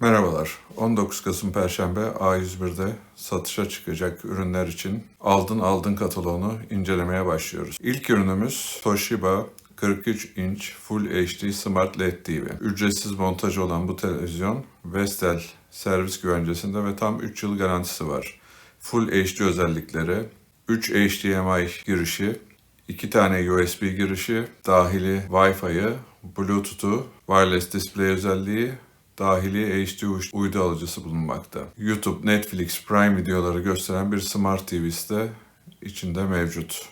Merhabalar. 19 Kasım Perşembe A101'de satışa çıkacak ürünler için aldın aldın kataloğunu incelemeye başlıyoruz. İlk ürünümüz Toshiba 43 inç Full HD Smart LED TV. Ücretsiz montajı olan bu televizyon Vestel servis güvencesinde ve tam 3 yıl garantisi var. Full HD özellikleri, 3 HDMI girişi, 2 tane USB girişi, dahili Wi-Fi'yi, Bluetooth'u, wireless display özelliği, dahili HD uy- uydu alıcısı bulunmakta. YouTube, Netflix, Prime videoları gösteren bir Smart TV'si de içinde mevcut.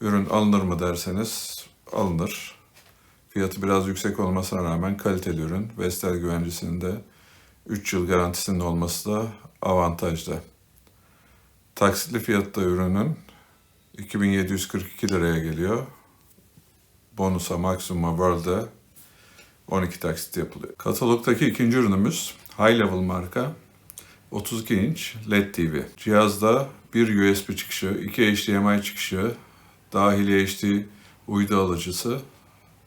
Ürün alınır mı derseniz alınır. Fiyatı biraz yüksek olmasına rağmen kaliteli ürün. Vestel güvencesinin de 3 yıl garantisinin olması da avantajlı. Taksitli fiyatta ürünün 2742 liraya geliyor. Bonusa, Maxima, World'e 12 taksit yapılıyor. Katalogdaki ikinci ürünümüz High Level marka 32 inç LED TV. Cihazda bir USB çıkışı, iki HDMI çıkışı, dahili HD uydu alıcısı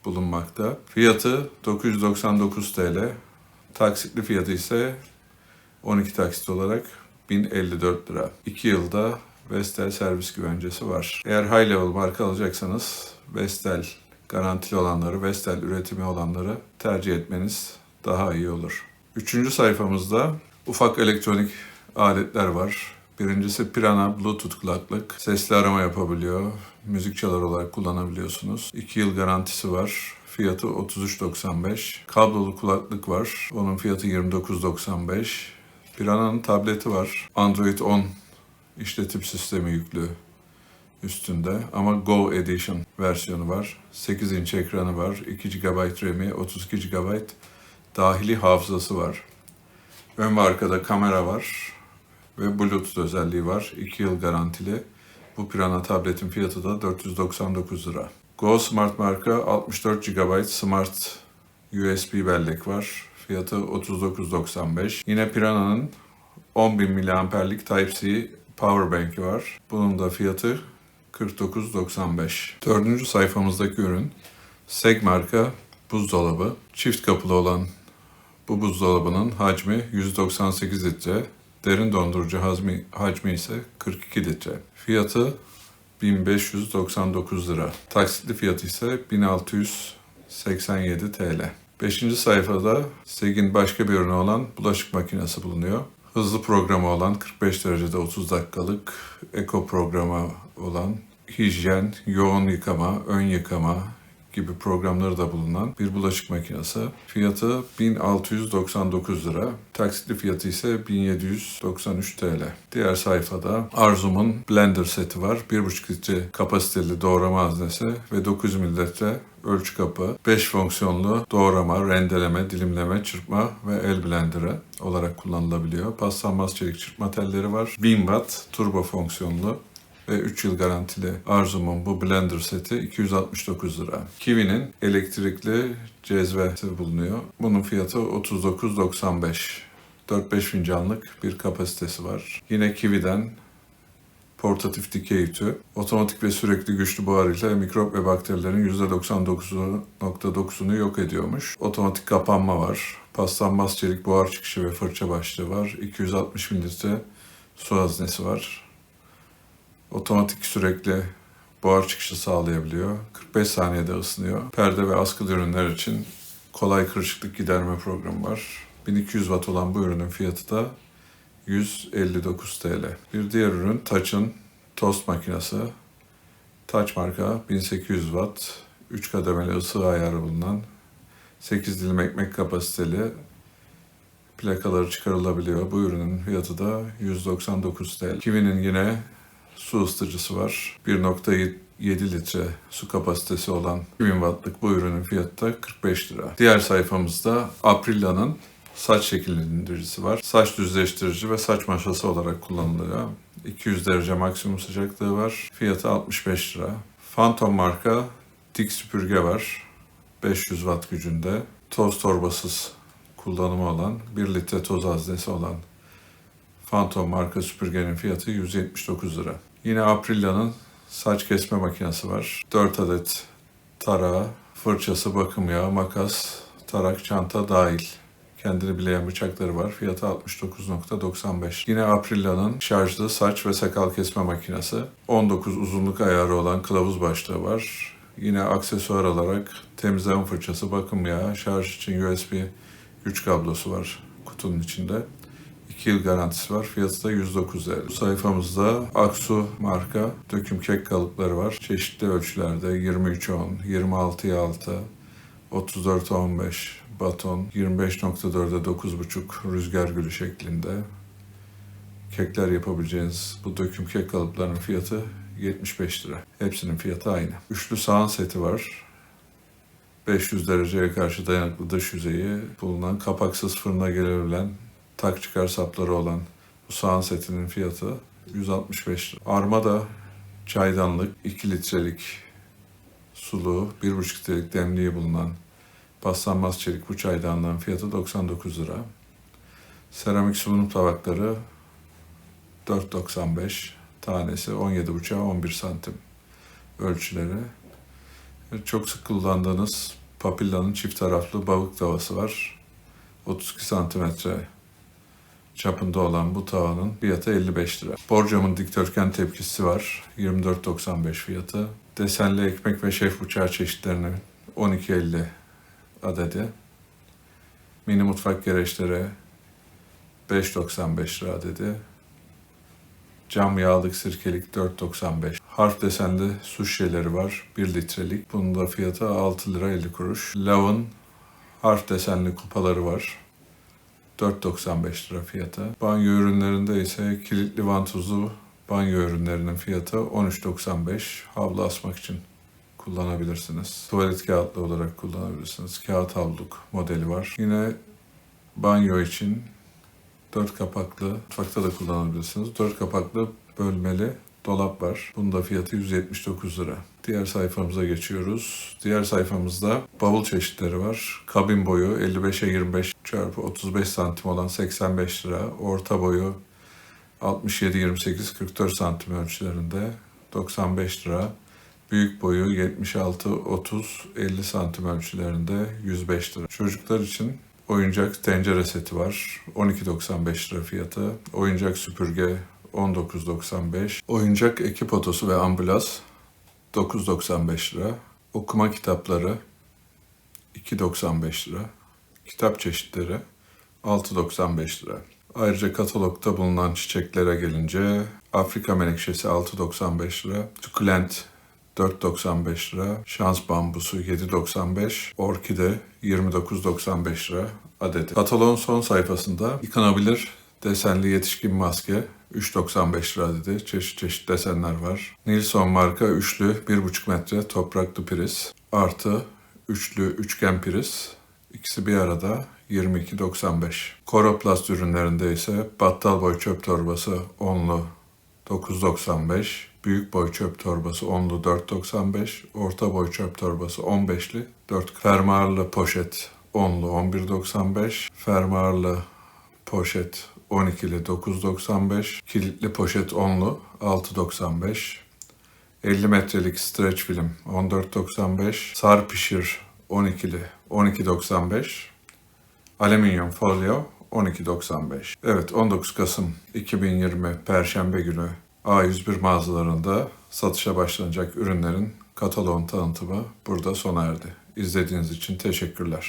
bulunmakta. Fiyatı 999 TL. Taksitli fiyatı ise 12 taksit olarak 1054 lira. 2 yılda Vestel servis güvencesi var. Eğer high level marka alacaksanız Vestel garantili olanları, Vestel üretimi olanları tercih etmeniz daha iyi olur. Üçüncü sayfamızda ufak elektronik aletler var. Birincisi Pirana Bluetooth kulaklık. Sesli arama yapabiliyor. Müzik çalar olarak kullanabiliyorsunuz. 2 yıl garantisi var. Fiyatı 33.95. Kablolu kulaklık var. Onun fiyatı 29.95. Pirana'nın tableti var. Android 10 işletim sistemi yüklü üstünde ama Go Edition versiyonu var. 8 inç ekranı var. 2 GB RAM'i, 32 GB dahili hafızası var. Ön ve arkada kamera var ve Bluetooth özelliği var. 2 yıl garantili. Bu Pirana tabletin fiyatı da 499 lira. Go Smart marka 64 GB Smart USB bellek var. Fiyatı 39.95. Yine Pirana'nın 10.000 miliamperlik Type-C Powerbank'i var. Bunun da fiyatı 49.95. Dördüncü sayfamızdaki ürün Seg marka buzdolabı. Çift kapılı olan bu buzdolabının hacmi 198 litre. Derin dondurucu hacmi, hacmi ise 42 litre. Fiyatı 1599 lira. Taksitli fiyatı ise 1687 TL. Beşinci sayfada Seg'in başka bir ürünü olan bulaşık makinesi bulunuyor. Hızlı programı olan 45 derecede 30 dakikalık eko programı olan hijyen, yoğun yıkama, ön yıkama gibi programları da bulunan bir bulaşık makinesi. Fiyatı 1699 lira. Taksitli fiyatı ise 1793 TL. Diğer sayfada Arzum'un blender seti var. 1,5 litre kapasiteli doğrama haznesi ve 900 mililitre ölçü kapı, 5 fonksiyonlu doğrama, rendeleme, dilimleme, çırpma ve el blenderı olarak kullanılabiliyor. Paslanmaz çelik çırpma telleri var. 1000 watt turbo fonksiyonlu ve 3 yıl garantili Arzum'un bu blender seti 269 lira. Kiwi'nin elektrikli cezvesi bulunuyor. Bunun fiyatı 39.95. 4-5 fincanlık bir kapasitesi var. Yine Kiwi'den portatif dikey ütü, otomatik ve sürekli güçlü buhar ile mikrop ve bakterilerin %99.9'unu yok ediyormuş. Otomatik kapanma var. Paslanmaz çelik buhar çıkışı ve fırça başlığı var. 260 mililitre su haznesi var. Otomatik sürekli buhar çıkışı sağlayabiliyor. 45 saniyede ısınıyor. Perde ve askılı ürünler için kolay kırışıklık giderme programı var. 1200 watt olan bu ürünün fiyatı da 159 TL. Bir diğer ürün Touch'ın tost makinesi. Touch marka 1800 watt, 3 kademeli ısı ayarı bulunan 8 dilim ekmek kapasiteli plakaları çıkarılabiliyor. Bu ürünün fiyatı da 199 TL. Kiwi'nin yine su ısıtıcısı var. 1.7 litre su kapasitesi olan 2000 wattlık bu ürünün fiyatı da 45 lira. Diğer sayfamızda Aprilia'nın saç şekillendiricisi var. Saç düzleştirici ve saç maşası olarak kullanılıyor. 200 derece maksimum sıcaklığı var. Fiyatı 65 lira. Phantom marka dik süpürge var. 500 watt gücünde. Toz torbasız kullanımı olan 1 litre toz haznesi olan Phantom marka süpürgenin fiyatı 179 lira. Yine Aprilia'nın saç kesme makinesi var. 4 adet tarağı, fırçası, bakım yağı, makas, tarak, çanta dahil kendini bileyen bıçakları var. Fiyatı 69.95. Yine Aprilia'nın şarjlı saç ve sakal kesme makinesi. 19 uzunluk ayarı olan kılavuz başlığı var. Yine aksesuar olarak temizleme fırçası, bakım yağı, şarj için USB güç kablosu var kutunun içinde. 2 yıl garantisi var. Fiyatı da 109 lira. Bu sayfamızda Aksu marka döküm kek kalıpları var. Çeşitli ölçülerde 23-10, 26-6, 34-15 baton, 25.4'e 9.5 rüzgar gülü şeklinde kekler yapabileceğiniz bu döküm kek kalıplarının fiyatı 75 lira. Hepsinin fiyatı aynı. Üçlü sahan seti var. 500 dereceye karşı dayanıklı dış yüzeyi bulunan kapaksız fırına gelebilen tak çıkar sapları olan bu sahan setinin fiyatı 165 lira. Armada çaydanlık 2 litrelik sulu 1,5 litrelik demliği bulunan paslanmaz çelik bu çaydanlığın fiyatı 99 lira. Seramik sunum tabakları 4.95 tanesi 17,5'a 11 santim ölçüleri. Çok sık kullandığınız Papilla'nın çift taraflı balık tavası var. 32 santimetre çapında olan bu tavanın fiyatı 55 lira. Borcamın dikdörtgen tepkisi var. 24.95 fiyatı. Desenli ekmek ve şef bıçağı çeşitlerinin 12.50 adedi. Mini mutfak gereçleri 5.95 lira adedi. Cam yağlık sirkelik 4.95. Harf desenli su şişeleri var 1 litrelik. Bunun da fiyatı 6 lira 50 kuruş. Lav'ın harf desenli kupaları var. 4.95 lira fiyatı. Banyo ürünlerinde ise kilitli vantuzlu banyo ürünlerinin fiyatı 13.95. Havlu asmak için kullanabilirsiniz. Tuvalet kağıtlı olarak kullanabilirsiniz. Kağıt havluk modeli var. Yine banyo için 4 kapaklı, mutfakta da kullanabilirsiniz. 4 kapaklı bölmeli dolap var. Bunun da fiyatı 179 lira. Diğer sayfamıza geçiyoruz. Diğer sayfamızda bavul çeşitleri var. Kabin boyu 55'e 25 çarpı 35 santim olan 85 lira. Orta boyu 67-28 44 santim ölçülerinde 95 lira. Büyük boyu 76-30 50 santim ölçülerinde 105 lira. Çocuklar için oyuncak tencere seti var. 12.95 lira fiyatı. Oyuncak süpürge 19.95. Oyuncak ekip otosu ve ambulans 9.95 lira. Okuma kitapları 2.95 lira. Kitap çeşitleri 6.95 lira. Ayrıca katalogda bulunan çiçeklere gelince Afrika menekşesi 6.95 lira. Sukulent 4.95 lira. Şans bambusu 7.95. Orkide 29.95 lira adeti. Kataloğun son sayfasında yıkanabilir desenli yetişkin maske 3.95 lira dedi. Çeşit çeşit desenler var. Nilsson marka üçlü 1.5 metre topraklı priz artı üçlü üçgen priz. İkisi bir arada 22.95. Koroplast ürünlerinde ise battal boy çöp torbası onlu 9.95. Büyük boy çöp torbası onlu 4.95. Orta boy çöp torbası 15'li 4. Fermuarlı poşet onlu 11.95. Fermuarlı poşet 12'li 9.95. Kilitli poşet onlu 6.95. 50 metrelik streç film 14.95. Sar pişir 12'li 12.95. Alüminyum folyo 12.95. Evet 19 Kasım 2020 Perşembe günü A101 mağazalarında satışa başlanacak ürünlerin kataloğun tanıtımı burada sona erdi. İzlediğiniz için teşekkürler.